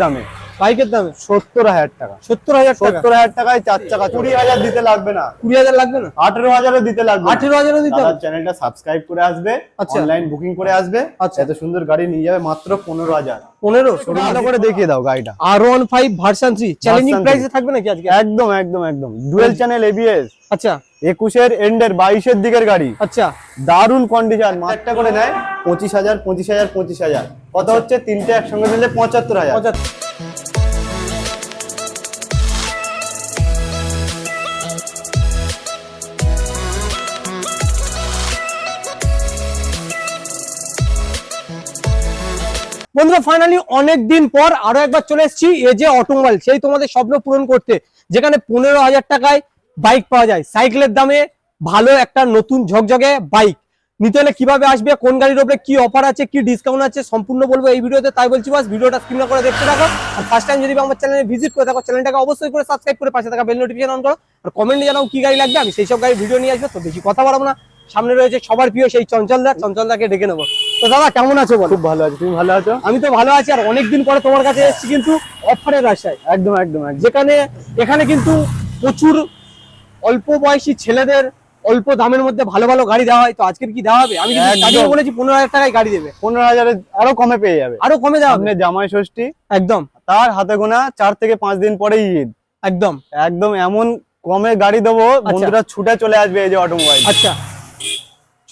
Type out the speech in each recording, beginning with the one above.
দামে। বাইকের দামে? সত্তর হাজার টাকা। সত্তর হাজার সত্তর হাজার টাকায় চার চাকা কুড়ি হাজার দিতে লাগবে না। কুড়ি হাজার লাগবে না? আঠেরো হাজারও দিতে লাগবে আঠেরো হাজারও দিতে হবে? চ্যানেলটা সাবস্ক্রাইব করে আসবে। আচ্ছা। অনলাইন বুকিং করে আসবে। আচ্ছা। এত সুন্দর গাড়ি নিয়ে যাবে মাত্র পনেরো হাজার। পনেরো? ভালো করে দেখিয়ে দাও গাড়িটা। আর one five version three challenging প্রাইসে থাকবে নাকি আজকে? একদম একদম একদম। ডুয়েল চ্যানেল এবিএস আচ্ছা। একুশের এন্ডের বাইশের দিকের গাড়ি। আচ্ছা। দারুণ কন্ডিশন একটা করে নেয় পঁচিশ হাজার পঁচিশ হাজার পঁচিশ হাজার। কত হচ্ছে তিনটে একসঙ্গে দিলে পঁচাত্তর হাজার। পঁচাত্তর। বন্ধুরা ফাইনালি অনেক দিন পর আরও একবার চলে এসেছি এ যে অটোমোবাইল সেই তোমাদের স্বপ্ন পূরণ করতে। যেখানে পনেরো হাজার টাকায় বাইক পাওয়া যায়। সাইকেলের দামে ভালো একটা নতুন ঝকঝকে বাইক নিতে হলে কীভাবে আসবে, কোন গাড়ির উপরে কি অফার আছে, কি ডিসকাউন্ট আছে, সম্পূর্ণ বলব এই ভিডিওতে। তাই বলছি বাস, ভিডিওটা স্ক্রিন করে দেখতে থাকো। আর ফার্স্ট টাইম যদি আমার চ্যানেলে ভিজিট করে থাকো চ্যানেলটাকে অবশ্যই করে সাবস্ক্রাইব করে পাশে থাকা বেল নোটিফিকেশন অন করো। আর কমেন্টে জানাও কি গাড়ি লাগবে, আমি সেই সব গাড়ি ভিডিও নিয়ে আসব, তো বেশি কথা বলব না। সামনে রয়েছে সবার প্রিয় সেই চঞ্চলদা চঞ্চলদাকে ডেকে নেব। তো দাদা কেমন আছো খুব ভালো আছে। তুমি ভালো আছো? আমি তো ভালো আছি আর অনেকদিন পরে তোমার কাছে এসেছি কিন্তু অফারের আশায়। একদম একদম যেখানে এখানে কিন্তু প্রচুর অল্প বয়সী ছেলেদের অল্প দামের মধ্যে ভালো ভালো গাড়ি দেওয়া হয়। তো আজকের কি দেওয়া হবে? আমি কিন্তু বলেছি পনেরো হাজার টাকায় গাড়ি দেবে। পনেরো হাজারে আরও কমে পেয়ে যাবে। আরও কমে দেওয়া হবে? জামাই ষষ্ঠী। একদম। তার হাতে গোনা চার থেকে পাঁচ দিন পরেই ঈদ। একদম। একদম এমন কমে গাড়ি দেবো বন্ধুরা ছুটে চলে আসবে এই যে অটোমোবাইল। আচ্ছা।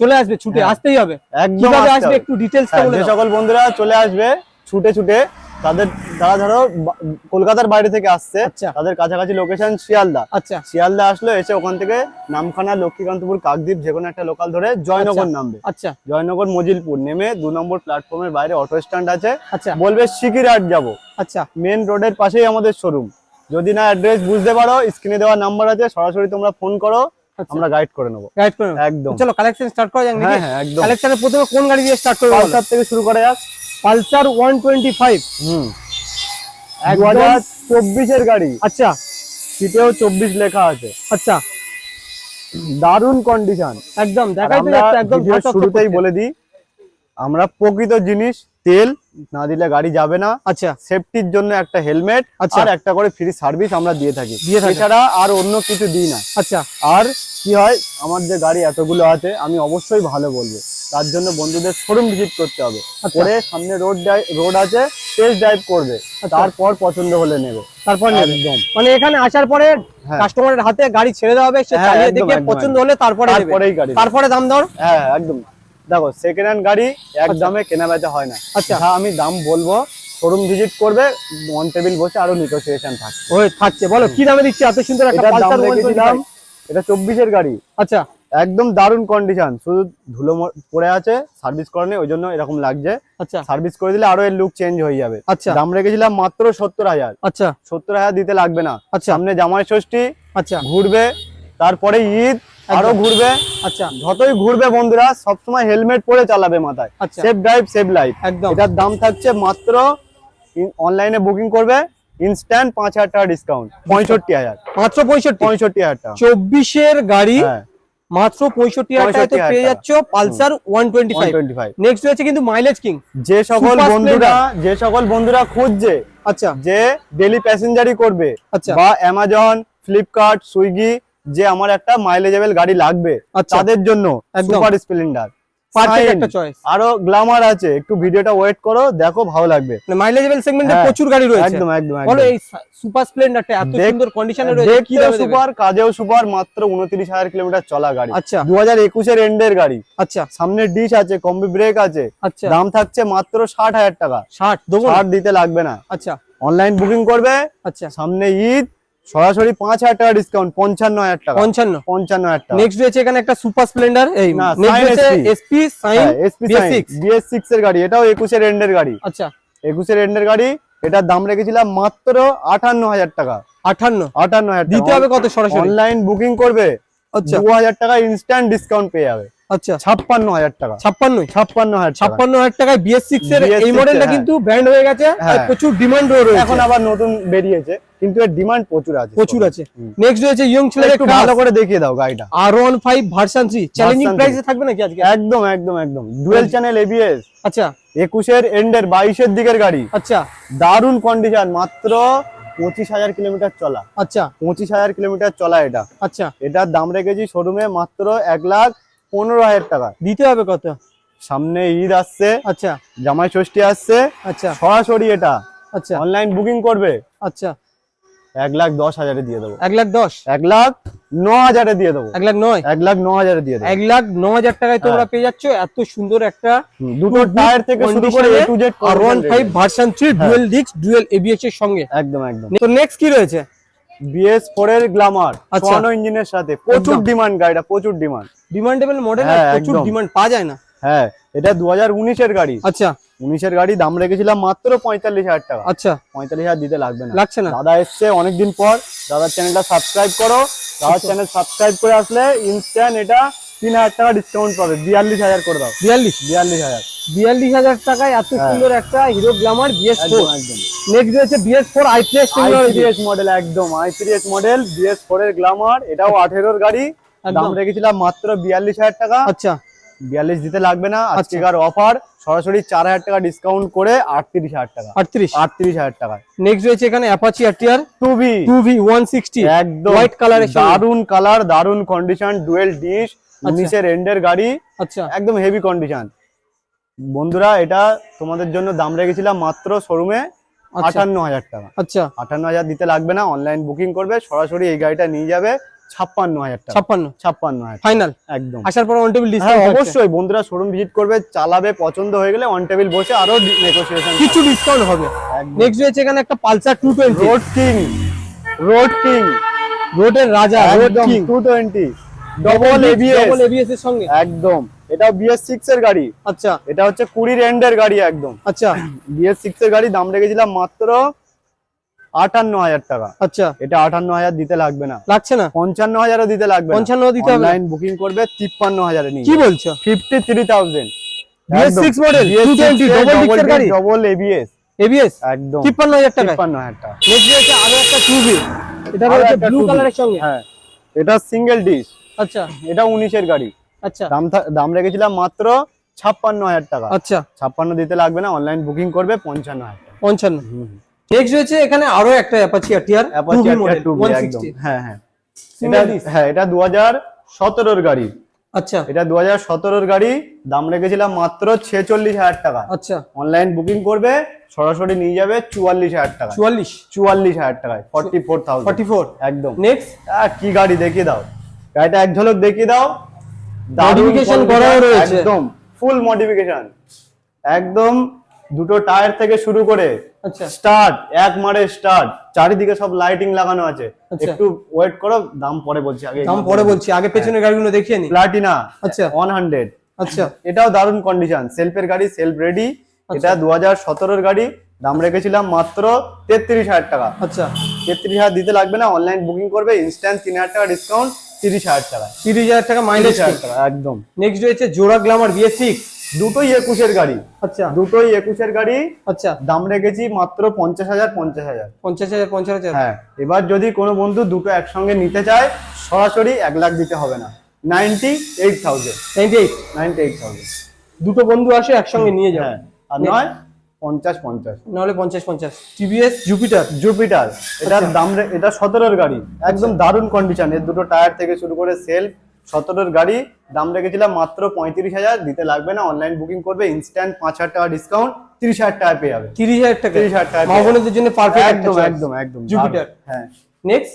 চলে আসবে ছুটে হ্যাঁ। আসতেই হবে। একদম আসবে একটু হ্যাঁ, বলে সকল বন্ধুরা চলে আসবে ছুটে ছুটে তাদের তারা ধরো কলকাতার বাইরে থেকে আসছে আচ্ছা। তাদের কাছাকাছি লোকেশন শিয়ালদা। আচ্ছা। শিয়ালদা আসলো এসে ওখান থেকে নামখানা লক্ষ্মীকান্তপুর কাকদ্বীপ যে কোনো একটা লোকাল ধরে জয়নগর আচ্ছা। নামবে। আচ্ছা। জয়নগর মজিলপুর নেমে দু নম্বর প্ল্যাটফর্মের বাইরে অটো স্ট্যান্ড আছে। আচ্ছা। বলবে সিকিরহাট যাব। আচ্ছা। মেন রোডের পাশেই আমাদের শোরুম যদি না অ্যাড্রেস বুঝতে পারো স্ক্রিনে দেওয়া নাম্বার আছে সরাসরি তোমরা ফোন করো। আমরা গাইড করে নেব। গাইড করে। একদম। চলো কালেকশন স্টার্ট করা যাক হ্যাঁ নাকি হ্যাঁ একদম। কালেকশনের প্রথমে কোন গাড়ি দিয়ে স্টার্ট করব পালসার থেকে শুরু করা যাক। পালসার ওয়ান টোয়েন্টি ফাইভ হুম। দু একদম। হাজার চব্বিশের গাড়ি। আচ্ছা। সিটেও চব্বিশ লেখা আছে। আচ্ছা। দারুণ কন্ডিশন একদম দেখাই তো একদম শুরুতেই বলে দিই আমরা প্রকৃত জিনিস তেল না দিলে গাড়ি যাবে না। আচ্ছা। সেফটির জন্য একটা হেলমেট আচ্ছা। আর একটা করে ফ্রি সার্ভিস আমরা দিয়ে থাকি। এছাড়া আর অন্য কিছু দিই না। আচ্ছা। আর কি হয় আমার যে গাড়ি এতগুলো আছে আমি অবশ্যই ভালো বলব। তার জন্য বন্ধুদের শোরুম ভিজিট করতে হবে। আচ্ছা। করে সামনে রোড রোড আছে টেস্ট ড্রাইভ করবে। আচ্ছা। তারপর পছন্দ হলে নেবে। তারপর একদম। মানে এখানে আসার পরে হ্যাঁ। কাস্টমারের হাতে গাড়ি ছেড়ে দেওয়া হবে সে হ্যাঁ, চালিয়ে দেখে পছন্দ হলে তারপরে তারপরেই গাড়ি তারপরে দাম দর? হ্যাঁ হ্যাঁ, একদম। দেখো সেকেন্ড হ্যান্ড গাড়ি এক আচ্ছা। দামে কেনা বেচা হয় না। আচ্ছা। যা আমি দাম বলব শোরুম ভিজিট করবে অন টেবিল বসে আরও নেগোসিয়েশন ওই থাকছে। বলো কি দামে দিচ্ছি? এত সুন্দর একটা পালসার রেখেছিলাম এটা চব্বিশের গাড়ি। আচ্ছা। একদম দারুণ কন্ডিশন শুধু ধুলো পড়ে আছে সার্ভিস করেনি ওই জন্য এরকম লাগছে। আচ্ছা। সার্ভিস করে দিলে আরও এর লুক চেঞ্জ হয়ে যাবে। আচ্ছা। দাম রেখেছিলাম মাত্র সত্তর হাজার। আচ্ছা। সত্তর হাজার দিতে লাগবে না। আচ্ছা। সামনে জামাই ষষ্ঠী আচ্ছা। ঘুরবে তারপরে ঈদ আরও। ঘুরবে? আচ্ছা। যতই ঘুরবে বন্ধুরা সবসময় হেলমেট পরে চালাবে মাথায়। সেফ ড্রাইভ সেভ লাইফ একদম। এটার দাম থাকছে মাত্র অনলাইনে বুকিং করবে ইনস্ট্যান্ট পাঁচ হাজার টাকা ডিসকাউন্ট পঁয়ষট্টি হাজার। মাত্র পঁয়ষট্টি? পঁয়ষট্টি হাজার টাকা। চব্বিশের গাড়ি হ্যাঁ। মাত্র পঁয়ষট্টি হাজার পেয়ে। যাচ্ছ Pulsar one twenty five. Twenty five. Next রয়েছে কিন্তু মাইলেজ কিং যে সকল বন্ধুরা যে সকল বন্ধুরা খুঁজছে আচ্ছা। যে ডেলি প্যাসেঞ্জারই করবে আচ্ছা। বা অ্যামাজন ফ্লিপকার্ট সুইগি যে আমার একটা মাইলেজেবল গাড়ি লাগবে আচ্ছা। তাদের জন্য সুপার স্প্লেন্ডার আরও গ্ল্যামার আছে। একটু ভিডিওটা ওয়েট করো দেখো ভালো লাগবে। মাইলেজেবল সেগমেন্টে হ্যাঁ, প্রচুর গাড়ি রয়েছে। একদম একদম বলো এই সুপার স্প্লেন্ডারটা এত সুন্দর কন্ডিশনে রয়েছে কি? সুপার কাজেও সুপার মাত্র উনত্রিশ হাজার কিলোমিটার চলা গাড়ি। আচ্ছা। দু হাজার একুশের এন্ডের গাড়ি। আচ্ছা। সামনে ডিশ আছে কম্বি ব্রেক আছে। আচ্ছা। দাম থাকছে মাত্র ষাট হাজার টাকা। ষাট দেবো না? ষাট দিতে লাগবে না। আচ্ছা। অনলাইন বুকিং করবে। আচ্ছা। সামনে ঈদ। সরাসরি পাঁচ হাজার টাকা ডিসকাউন্ট পঞ্চান্ন হাজার টাকা। পঞ্চান্ন। পঞ্চান্ন হাজার টাকা। নেক্সট রয়েছে এখানে একটা সুপার স্প্লেন্ডার এই SP shine SP BS six এর গাড়ি এটাও একুশের এন্ডের গাড়ি। আচ্ছা। একুশের এন্ডের গাড়ি এটার দাম রেখেছিলাম মাত্র আটান্ন হাজার টাকা। আটান্ন। আটান্ন হাজার দিতে হবে কত সরাসরি? অনলাইন বুকিং করবে আচ্ছা। দু হাজার টাকা ইনস্ট্যান্ট ডিসকাউন্ট পেয়ে যাবে। আচ্ছা। ছাপ্পান্ন হাজার টাকা। ছাপ্পান্ন ছাপ্পান্ন হাজার ছাপ্পান্ন হাজার টাকায় বিএস সিক্স এর BS6 এই মডেলটা হ্যাঁ। কিন্তু ব্র্যান্ড হয়ে গেছে হ্যাঁ। প্রচুর ডিমান্ডও রয়েছে। এখন আবার নতুন বেরিয়েছে কিন্তু এর ডিমান্ড প্রচুর আছে। প্রচুর আছে। নেক্সট রয়েছে ইয়ং ছেলেদের একটু ভালো করে দেখিয়ে দাও গাড়িটা। আর ওয়ান ফাইভ ভার্সন চ্যালেঞ্জিং প্রাইসে থাকবে নাকি আজকে? একদম একদম একদম। ডুয়েল চ্যানেল এবিএস আচ্ছা। একুশের এন্ডের বাইশের দিকের গাড়ি। আচ্ছা। দারুণ কন্ডিশন মাত্র পঁচিশ হাজার কিলোমিটার চলা। আচ্ছা। পঁচিশ হাজার কিলোমিটার চলা এটা। আচ্ছা। এটার দাম রেখেছি শোরুমে মাত্র এক লাখ পনেরো হাজার টাকা। দিতে হবে কত? সামনে ঈদ আসছে আচ্ছা। জামাই ষষ্ঠী আসছে আচ্ছা। সরাসরি এটা। আচ্ছা। অনলাইন বুকিং করবে। আচ্ছা। এক লাখ দশ হাজারে দিয়ে দেবো। এক লাখ দশ? এক লাখ ন হাজারে দিয়ে দেবো। এক লাখ নয়? এক লাখ ন হাজারে দিয়ে দেবো। এক লাখ ন হাজার টাকায় তোমরা হ্যাঁ। পেয়ে যাচ্ছ এত সুন্দর একটা দুটো টায়ার থেকে শুরু করে A to Z R one five version three dual ডিক্স ডুয়েল এবিএস এর সঙ্গে। একদম একদম। তো নেক্সট কি রয়েছে? বিএস ফোর এর গ্লামার আচ্ছা। ইঞ্জিনের সাথে প্রচুর ডিমান্ড গাড়িটা প্রচুর ডিমান্ড ডিমান্ডেবল মডেল হ্যাঁ, প্রচুর ডিমান্ড পাওয়া যায় না। হ্যাঁ এটা দু হাজার উনিশের গাড়ি। আচ্ছা। উনিশের গাড়ি দাম রেখেছিলাম মাত্র পঁয়তাল্লিশ হাজার টাকা। আচ্ছা। পঁয়তাল্লিশ হাজার দিতে লাগবে না। লাগছে না। দাদা এসছে অনেকদিন পর। দাদার চ্যানেলটা সাবস্ক্রাইব করো। দাদার। চ্যানেল সাবস্ক্রাইব করে আসলে ইনস্ট্যান্ট এটা তিন হাজার টাকা ডিসকাউন্ট পাবে। বিয়াল্লিশ হাজার করে দাও। বিয়াল্লিশ? বিয়াল্লিশ হাজার। বিয়াল্লিশ হাজার টাকায় এত হ্যাঁ। সুন্দর একটা হিরো গ্লামার বিএস ফোর একদম নেক্সট রয়েছে বিএস ফোর আইপিএস মডেল একদম। আইপিএস মডেল বিএস ফোর এর গ্লামার এটাও আঠেরোর গাড়ি। দাম রেখেছিলাম মাত্র বিয়াল্লিশ হাজার টাকা। আচ্ছা। বিয়াল্লিশ দিতে লাগবে না। আজকেকার অফার সরাসরি চার হাজার টাকা ডিসকাউন্ট করে আটত্রিশ হাজার টাকা। আটত্রিশ? আটত্রিশ হাজার টাকা। নেক্সট রয়েছে এখানে Apache RTR two B two V one sixty একদম। হোয়াইট কালারের দারুণ কালার দারুণ কন্ডিশন ডুয়েল ডিশ উনিশের এন্ডের গাড়ি। আচ্ছা। একদম হেভি কন্ডিশন বন্ধুরা এটা তোমাদের জন্য দাম রেখেছিলাম মাত্র শোরুমে আচ্ছা। আটান্ন হাজার টাকা। আচ্ছা। আটান্ন হাজার দিতে লাগবে না অনলাইন বুকিং করবে সরাসরি এই গাড়িটা নিয়ে যাবে। ছাপ্পান্ন হাজার টাকা। ছাপ্পান্ন? ছাপ্পান্ন হাজার ফাইনাল একদম। আসার পর অন টেবিল হ্যাঁ ডিসকাউন্ট অবশ্যই বন্ধুরা শোরুম ভিজিট করবে চালাবে পছন্দ হয়ে গেলে অন টেবিল বসে আরও নেগোসিয়েশন কিছু ডিসকাউন্ট হবে। নেক্সট রয়েছে এখানে একটা Pulsar two twenty road king road king রোডের রাজা রোড একদম king two twenty double ABS double ABS এর সঙ্গে? একদম। এটা বিএস সিক্স এর গাড়ি। আচ্ছা। এটা হচ্ছে কুড়ির এন্ডের গাড়ি একদম। আচ্ছা। বিএস সিক্স এর গাড়ি দাম রেখেছিলাম মাত্র আটান্ন হাজার টাকা। আচ্ছা। এটা আটান্ন হাজার দিতে লাগবে না। লাগছে না? পঞ্চান্ন হাজারও দিতে লাগবে পঞ্চান্ন দিতে হবে অনলাইন বুকিং করবে তিপ্পান্ন হাজারে নিয়ে কি বলছো? Fifty three thousand BS model double ABS ABS একদম। তিপ্পান্ন হাজার টাকা তিপ্পান্ন হাজার টাকা। নেক্সট রয়েছে আরও একটা টু এটা রয়েছে ব্লু কালারের সঙ্গে? হ্যাঁ। এটা সিঙ্গেল ডিশ আচ্ছা। এটা উনিশের গাড়ি। আচ্ছা। দাম থা- দাম রেখেছিলাম মাত্র ছাপ্পান্ন হাজার টাকা। আচ্ছা। ছাপ্পান্ন দিতে লাগবে না অনলাইন বুকিং করবে পঞ্চান্ন হাজার টাকা। পঞ্চান্ন। নেক্সট রয়েছে এখানে আরও একটা অ্যাপাচি মডেল 2B ওয়ান একদম। হ্যাঁ হ্যাঁ। এটা? হ্যাঁ এটা দু হাজার সতেরোর গাড়ি। আচ্ছা। এটা দু হাজার সতেরোর গাড়ি দাম রেখেছিলাম মাত্র ছেচল্লিশ হাজার টাকা। আচ্ছা। অনলাইন বুকিং করবে সরাসরি নিয়ে যাবে চুয়াল্লিশ হাজার টাকা চুয়াল্লিশ? চুয়াল্লিশ হাজার টাকায় forty four thousand forty four একদম নেক্সট কি গাড়ি দেখিয়ে দাও। গাড়িটা এক ঝলক দেখিয়ে দাও। condition, করাও রয়েছে। একদম। ফুল মডিফিকেশন একদম দুটো টায়ার থেকে শুরু করে আচ্ছা। স্টার্ট এক মারে স্টার্ট। চারিদিকে সব লাইটিং লাগানো আছে। আচ্ছা। একটু ওয়েট করো দাম পরে বলছি আগে। দাম পরে বলছি আগে পেছনের গাড়িগুলো দেখিয়ে নি। প্লাটিনা আচ্ছা। ওয়ান হান্ড্রেড আচ্ছা। এটাও দারুণ কন্ডিশন সেলফের গাড়ি সেলফ রেডি এটা দু হাজার সতেরোর গাড়ি দাম রেখেছিলাম মাত্র তেত্রিশ হাজার টাকা। আচ্ছা। তেত্রিশ হাজার দিতে লাগবে না অনলাইন বুকিং করবে ইনস্ট্যান্ট তিন হাজার টাকা ডিসকাউন্ট তিরিশ হাজার টাকা তিরিশ হাজার টাকা মাইলেজ হাজার টাকা একদম। নেক্সট রয়েছে জোড়া গ্লামার বিএস সিক্স দুটোই একুশের গাড়ি। আচ্ছা। দুটোই একুশের গাড়ি। আচ্ছা। দাম রেখেছি মাত্র পঞ্চাশ হাজার পঞ্চাশ হাজার। পঞ্চাশ হাজার পঞ্চাশ হাজার। হ্যাঁ এবার যদি কোনো বন্ধু দুটো একসঙ্গে নিতে চায় সরাসরি এক লাখ দিতে হবে না। Ninety eight thousand. Ninety eight? Ninety eight thousand. দুটো বন্ধু আসে একসঙ্গে নিয়ে যায় হ্যাঁ আর নয় পঞ্চাশ পঞ্চাশ। নাহলে পঞ্চাশ পঞ্চাশ। TVS Jupiter Jupiter. এটার দাম রে- এটা সতেরোর গাড়ি। একদম দারুণ কন্ডিশন এর দুটো টায়ার থেকে শুরু করে সেলফ সতেরোর গাড়ি দাম রেখেছিলাম মাত্র পঁয়ত্রিশ হাজার দিতে লাগবে না অনলাইন বুকিং করবে ইনস্ট্যান্ট পাঁচ হাজার টাকা ডিসকাউন্ট তিরিশ হাজার টাকা পেয়ে যাবে। তিরিশ হাজার টাকা? তিরিশ হাজার টাকা মা বোনদের জন্য পারফেক্ট একদম একদম একদম জুপিটার হ্যাঁ। নেক্সট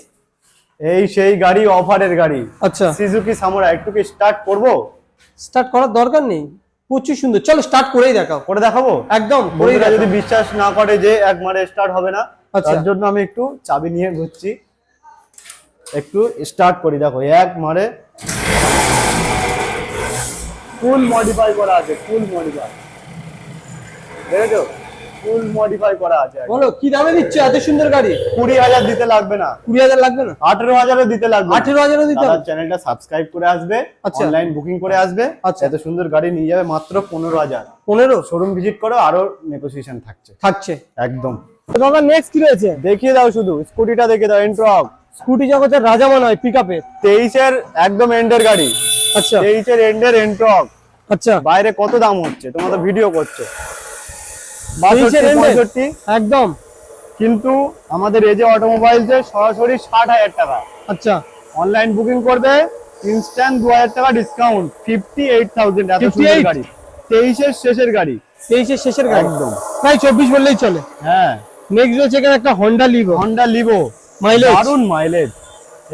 এই সেই গাড়ি অফারের গাড়ি। আচ্ছা। সিজুকি সামোরা একটু কি স্টার্ট করব? স্টার্ট করার দরকার নেই। প্রচুর সুন্দর। চলো স্টার্ট করেই দেখাও। করে দেখাবো? একদম করেই বন্ধুরা যদি বিশ্বাস না করে যে এক মারে স্টার্ট হবে না আচ্ছা। তার জন্য আমি একটু চাবি নিয়ে ঘুরছি। একটু স্টার্ট করি দেখো এক মারে ফুল মডিফাই করা আছে ফুল মডিফাই দেখেছ? ফুল মডিফাই করা আছে। বলো কি দামে দিচ্ছ? এত সুন্দর গাড়ি? কুড়ি হাজার দিতে লাগবে না। কুড়ি হাজার লাগবে না? আঠেরো হাজারও দিতে লাগবে। আঠেরো হাজারও দিতে হবে? চ্যানেলটা সাবস্ক্রাইব করে আসবে আচ্ছা। অনলাইন বুকিং করে আসবে। আচ্ছা। এত সুন্দর গাড়ি নিয়ে যাবে মাত্র পনেরো হাজার। পনেরো? শোরুম ভিজিট করো আরও নেগোসিয়েশন থাকছে। থাকছে। একদম। দাদা নেক্সট কি রয়েছে? দেখিয়ে দাও শুধু স্কুটিটা দেখে দাও এন্ট্রক স্কুটি জগতের রাজা মনে হয় পিক আপে তেইশের একদম এন্ডের গাড়ি। আচ্ছা। তেইশের এন্ডের এন্ট্রক আচ্ছা। বাইরে কত দাম হচ্ছে? তোমরা তো ভিডিও করছ। 23 বাষট্টি এর end এ? পঁয়ষট্টি। একদম। কিন্তু আমাদের এজে অটোমোবাইলসে সরাসরি ষাট হাজার টাকা। আচ্ছা। অনলাইন বুকিং করবে ইনস্ট্যান্ট দু হাজার টাকা ডিসকাউন্ট ফিফটি এইট থাউজেন্ড এত সুন্দর 58? গাড়ি। তেইশের শেষের গাড়ি। তেইশের শেষের গাড়ি? একদম। প্রায় চব্বিশ বললেই চলে। হ্যাঁ। নেক্সট রয়েছে এখানে একটা Honda Livo Honda Livo mileage দারুণ মাইলেজ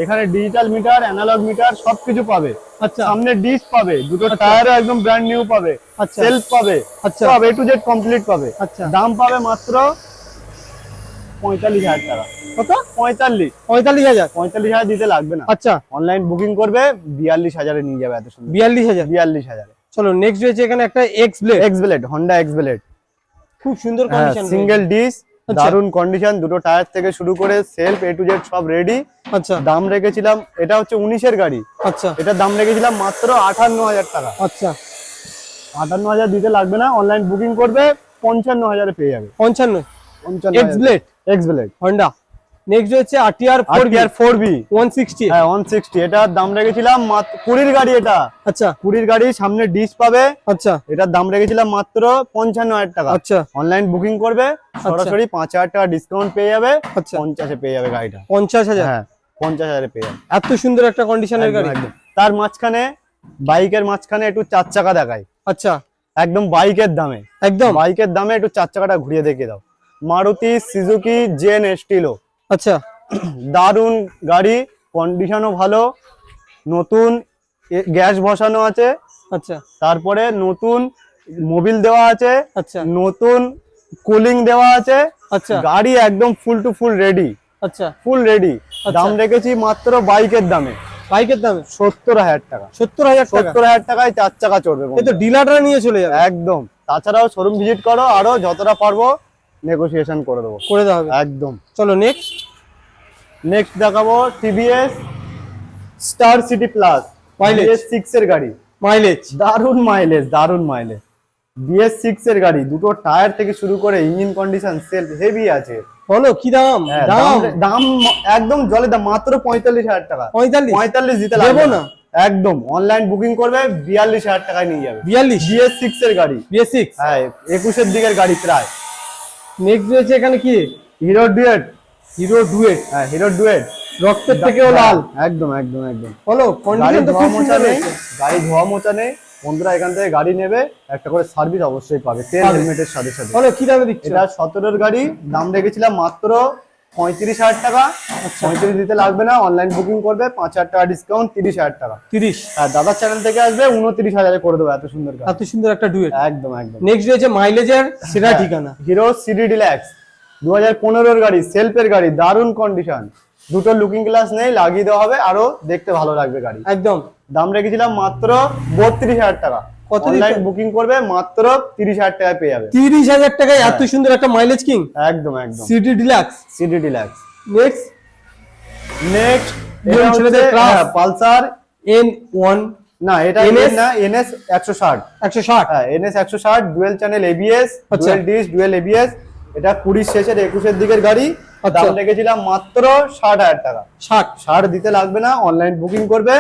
এখানে ডিজিটাল মিটার অ্যানালগ মিটার সবকিছু পাবে। আচ্ছা। সামনে ডিস পাবে দুটো টায়ারও একদম ব্র্যান্ড নিউ পাবে। আচ্ছা। সেলফ পাবে। আচ্ছা। সব এ টু জেড কমপ্লিট পাবে। আচ্ছা। দাম পাবে মাত্র পঁয়তাল্লিশ হাজার টাকা। কত? পঁয়তাল্লিশ। পঁয়তাল্লিশ হাজার? পঁয়তাল্লিশ হাজার দিতে লাগবে না। আচ্ছা। অনলাইন বুকিং করবে বিয়াল্লিশ হাজারে নিয়ে যাবে এত সুন্দর। বিয়াল্লিশ হাজার? বিয়াল্লিশ হাজারে। চলো নেক্সট রয়েছে এখানে একটা X blade X blade Honda X blade খুব সুন্দর কন্ডিশন সিঙ্গেল ডিস আচ্ছা। দারুণ কন্ডিশন দুটো টায়ার থেকে শুরু করে সেলফ এ টু জেড সব রেডি আচ্ছা। দাম রেখেছিলাম এটা হচ্ছে উনিশের গাড়ি। আচ্ছা। এটার দাম রেখেছিলাম মাত্র আঠান্ন হাজার টাকা। আচ্ছা। আটান্ন হাজার দিতে লাগবে না অনলাইন বুকিং করবে পঞ্চান্ন হাজারে পেয়ে যাবে। পঞ্চান্ন। পঞ্চান্ন X blade X blade Honda next RTR আর সিক্সটি হ্যাঁ ওয়ান সিক্সটি এটার দাম রেখেছিলাম মাত্র গাড়ি এটা। আচ্ছা। গাড়ি সামনে ডিস পাবে। আচ্ছা। এটার দাম রেখেছিলাম মাত্র পঞ্চান্ন হাজার টাকা। আচ্ছা। অনলাইন বুকিং করবে সরাসরি পাঁচ হাজার টাকা ডিসকাউন্ট পেয়ে যাবে আচ্ছা। পেয়ে যাবে গাড়িটা। পঞ্চাশ হাজার? হ্যাঁ পঞ্চাশ হাজারে পেয়ে যাবে। এত সুন্দর একটা কন্ডিশনের গাড়ি। তার মাঝখানে বাইকের মাঝখানে একটু চার চাকা দেখায় আচ্ছা। একদম বাইকের দামে। একদম। বাইকের দামে একটু চার চাকাটা ঘুরিয়ে দেখিয়ে দাও। মারুতি সুজুকি জেন এস্টিলো আচ্ছা দারুণ গাড়ি কন্ডিশনও ভালো নতুন গ্যাস বসানো আছে। আচ্ছা। তারপরে নতুন মোবিল দেওয়া আছে। আচ্ছা। নতুন কুলিং দেওয়া আছে। আচ্ছা। গাড়ি একদম ফুল টু ফুল রেডি আচ্ছা। ফুল রেডি দাম রেখেছি মাত্র বাইকের দামে। বাইকের দামে? সত্তর হাজার টাকা। সত্তর হাজার সত্তর হাজার টাকায় চার চাকা চড়বে ডিলাররা নিয়ে চলে যাবে। একদম। তাছাড়াও শোরুম ভিজিট করো আরও যতটা পারব। নেগোসিয়েশন করে দেবো। করে দেওয়া হবে। একদম। চলো নেক্সট নেক্সট দেখাবো TVS Star City plus mileage six এর গাড়ি। মাইলেজ দারুণ মাইলেজ দারুণ মাইলেজ বিএস সিক্স এর গাড়ি দুটো টায়ার থেকে শুরু করে ইঞ্জিন কন্ডিশন সেলফ হেভি আছে। বলো কি দাম? হ্যাঁ, দাম? দাম দাম একদম জলে দাম মাত্র পঁয়তাল্লিশ হাজার টাকা। পঁয়তাল্লিশ? পঁয়তাল্লিশ দিতে লাগবে না। না? একদম অনলাইন বুকিং করবে বিয়াল্লিশ হাজার টাকায় নিয়ে যাবে। বিয়াল্লিশ? বিএস সিক্স এর গাড়ি। বিএস সিক্স হ্যাঁ একুশের দিকের গাড়ি প্রায়। নেক্সট রয়েছে এখানে কি? হিরো ডুয়েট হিরো ডুয়েট হ্যাঁ হিরো ডুয়েট রক্তের থেকেও লাল। একদম একদম একদম। বলো কন্ডিশন তো খুব মোচা সুন্দর। রয়েছে। গাড়ি ধোয়া মোচা নেই। বন্ধুরা এখান থেকে গাড়ি নেবে একটা করে সার্ভিস অবশ্যই পাবে তেল হেলমেটের সাথে সাথে। বলো কি দামে দিচ্ছ? এটা সতেরোর গাড়ি দাম রেখেছিলাম মাত্র পঁয়ত্রিশ হাজার টাকা। আচ্ছা। পঁয়ত্রিশ দিতে লাগবে না অনলাইন বুকিং করবে পাঁচ হাজার টাকা ডিসকাউন্ট তিরিশ হাজার টাকা। তিরিশ। আর দাদার চ্যানেল থেকে আসবে উনত্রিশ হাজারে করে দেবো এত সুন্দর এত সুন্দর একটা ডুয়েট একদম একদম। নেক্সট রয়েছে মাইলেজের সেরা হ্যাঁ। ঠিকানা। হিরো সিডি ডিল্যাক্স দু হাজার পনেরোর গাড়ি সেলফের গাড়ি দারুণ কন্ডিশন দুটো লুকিং গ্লাস নেই লাগিয়ে দেওয়া হবে আরও দেখতে ভালো লাগবে গাড়ি। একদম। দাম রেখেছিলাম মাত্র বত্রিশ হাজার টাকা? অনলাইন বুকিং করবে? মাত্র তিরিশ হাজার টাকায় পেয়ে যাবে। তিরিশ হাজার টাকায় হ্যাঁ। এত সুন্দর একটা মাইলেজ কিং একদম একদম। CT deluxe CD deluxe next next ছেলেদের class। পালসার এন ওয়ান না এটা না এনএস একশো ষাট। একশো ষাট? হ্যাঁ এনএস একশো ষাট dual channel ABS. Dual disc dual ABS এটা কুড়ির শেষের একুশের দিকের গাড়ি। আচ্ছা। দাম রেখেছিলাম মাত্র ষাট হাজার টাকা। ষাট। ষাট দিতে লাগবে না অনলাইন বুকিং করবে।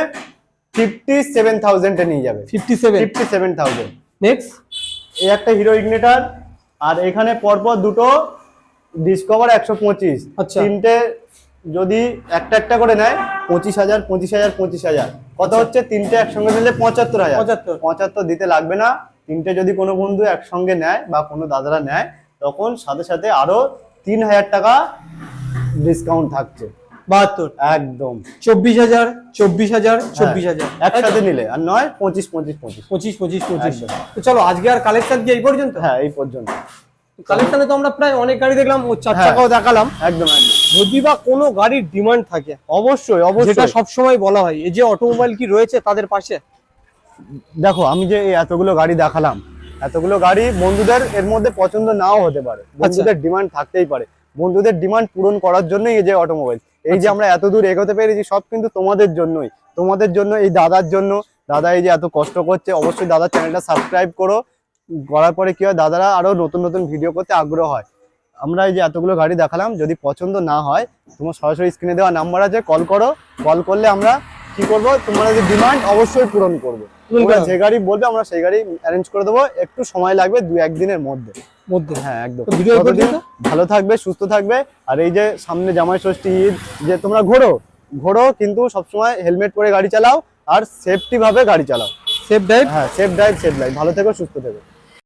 ফিফটি সেভেন থাউজেন্ডে নিয়ে যাবে। Fifty seven. Fifty seven thousand. Next এই একটা হিরো ইগনেটার আর এখানে পরপর দুটো ডিসকভার একশো পঁচিশ। আচ্ছা। তিনটে যদি একটা একটা করে নেয় পঁচিশ হাজার পঁচিশ হাজার পঁচিশ হাজার। কত হচ্ছে তিনটে একসঙ্গে নিলে পঁচাত্তর হাজার। পঁচাত্তর। দিতে লাগবে না। তিনটে যদি কোনো বন্ধু একসঙ্গে নেয় বা কোনো দাদারা নেয় তখন সাথে সাথে আরও তিন হাজার টাকা ডিসকাউন্ট থাকছে। বাহাত্তর। একদম। চব্বিশ হাজার চব্বিশ হাজার চব্বিশ হাজার। হ্যাঁ, একসাথে নিলে। আর নয় পঁচিশ পঁচিশ পঁচিশ। পঁচিশ পঁচিশ পঁচিশ। তো চলো আজকে আর কালেকশন কি এই পর্যন্ত? হ্যাঁ এই পর্যন্ত। কালেকশনে তো আমরা প্রায় অনেক গাড়ি দেখলাম ও চার হ্যাঁ। চাকাও দেখালাম। একদম একদম। যদি বা কোনো গাড়ির ডিমান্ড থাকে অবশ্যই যেটা অবশ্যই সবসময় বলা হয় এই যে অটোমোবাইল কি রয়েছে তাদের পাশে? দেখো আমি যে এতগুলো গাড়ি দেখালাম এতগুলো গাড়ি বন্ধুদের এর মধ্যে পছন্দ নাও হতে পারে। বন্ধুদের ডিমান্ড থাকতেই পারে। বন্ধুদের ডিমান্ড পূরণ করার জন্যই এই যে অটোমোবাইল এই যে আমরা এত দূর এগোতে পেরেছি সব কিন্তু তোমাদের জন্যই। তোমাদের জন্য এই দাদার জন্য। দাদা এই যে এত কষ্ট করছে অবশ্যই দাদার চ্যানেলটা সাবস্ক্রাইব করো। করার পরে কি হয় দাদারা আরও নতুন নতুন ভিডিও করতে আগ্রহ হয়। আমরা এই যে এতগুলো গাড়ি দেখালাম যদি পছন্দ না হয় তোমার সরাসরি স্ক্রিনে দেওয়া নাম্বার আছে কল করো। কল করলে আমরা কি করব? তোমাদের যে ডিমান্ড অবশ্যই পূরণ করব। তোমরা যে গাড়ি বলবে আমরা সেই গাড়ি অ্যারেঞ্জ করে দেবো। একটু সময় লাগবে দু একদিনের মধ্যে। মধ্যে। হ্যাঁ একদম? ভালো থাকবে সুস্থ থাকবে। আর এই যে সামনে জামাই ষষ্ঠী ঈদ যে তোমরা ঘোরো ঘোরো কিন্তু সবসময় হেলমেট পরে গাড়ি চালাও আর সেফটি ভাবে গাড়ি চালাও। সেফ ড্রাইভ হ্যাঁ সেফ ড্রাইভ সেফ লাইফ ভালো থেকো সুস্থ থেকো।